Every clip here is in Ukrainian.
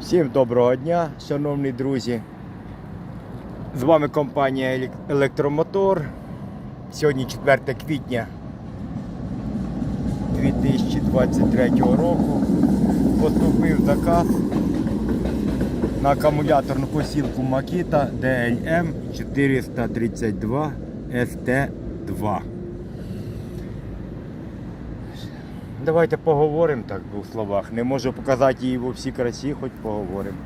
Всім доброго дня, шановні друзі. З вами компанія Електромотор. Сьогодні 4 квітня 2023 року. Поступив заказ на акумуляторну посілку Makita DLM 432 ST2. Давайте поговоримо так в двох словах. Не можу показати її у всій красі, хоч поговоримо.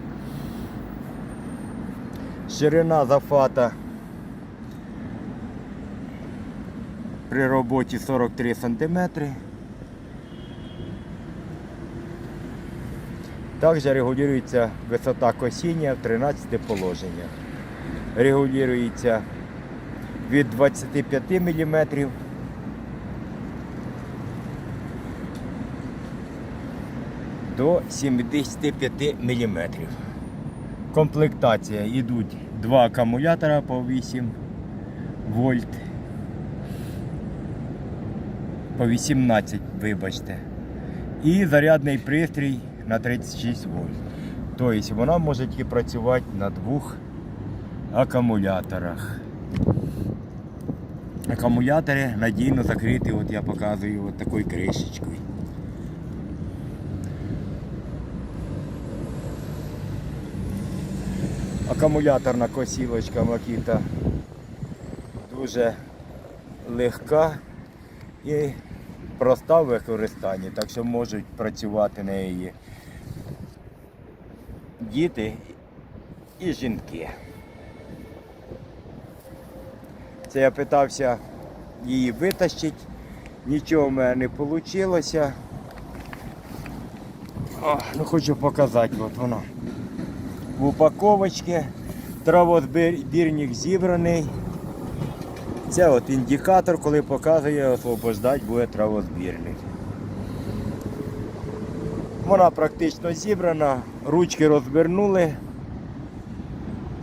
Ширина зафата при роботі 43 см. Також регулюється висота косіння в 13 положеннях. Регулюється від 25 мм до 75 мм. Комплектація йдуть два акумулятора по 8 вольт. По 18, вибачте. І зарядний пристрій на 36 вольт. Тобто вона може тільки працювати на двох акумуляторах. Акумулятори надійно закриті, от я показую от такою кришечкою. Акумуляторна косілочка Makita дуже легка і проста в використанні, так що можуть працювати неї діти і жінки. Це я питався її витащити, нічого в мене не вийшло. О, ну хочу показати, от вона в упаковочці. Травозбірник зібраний. Це от індикатор, коли показує, освобождати буде травозбірник. Вона практично зібрана, ручки розвернули,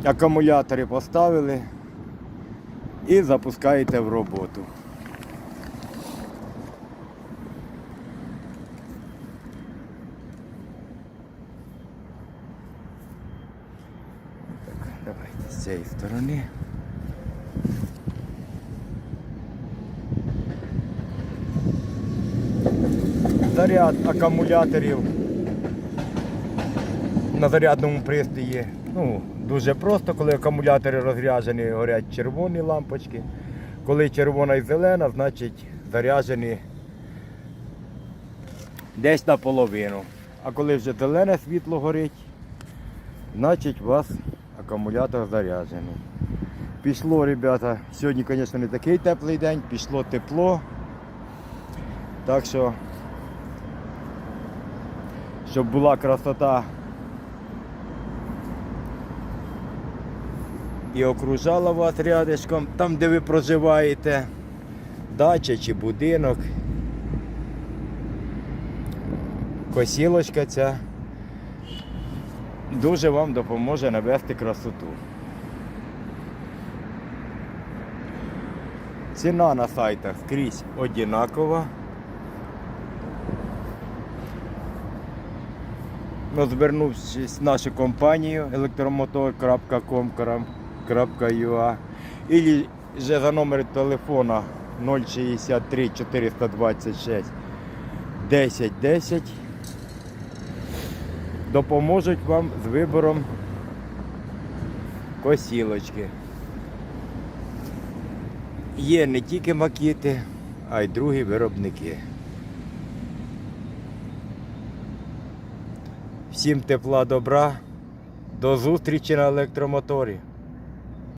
акумулятори поставили і запускаєте в роботу. Давайте з цієї сторони. Заряд акумуляторів на зарядному пристрої. Ну, дуже просто, коли акумулятори розряджені, горять червоні лампочки. Коли червона і зелена, значить заряджені десь наполовину. А коли вже зелене світло горить, значить у вас акумулятор заряджений. Пішло, ребята, сьогодні, звісно, не такий теплий день, пішло тепло. Так що, щоб була красота і окружала вас рядишком, там, де ви проживаєте, дача чи будинок. Косілочка ця дуже вам допоможе навести красоту. Ціна на сайтах скрізь одинакова. Ну, звернувшись в нашу компанію електромотор.com.ua і же за номер телефона 063 426 10 10 допоможуть вам з вибором косілочки. Є не тільки макіти, а й другі виробники. Всім тепла добра. До зустрічі на електромоторі.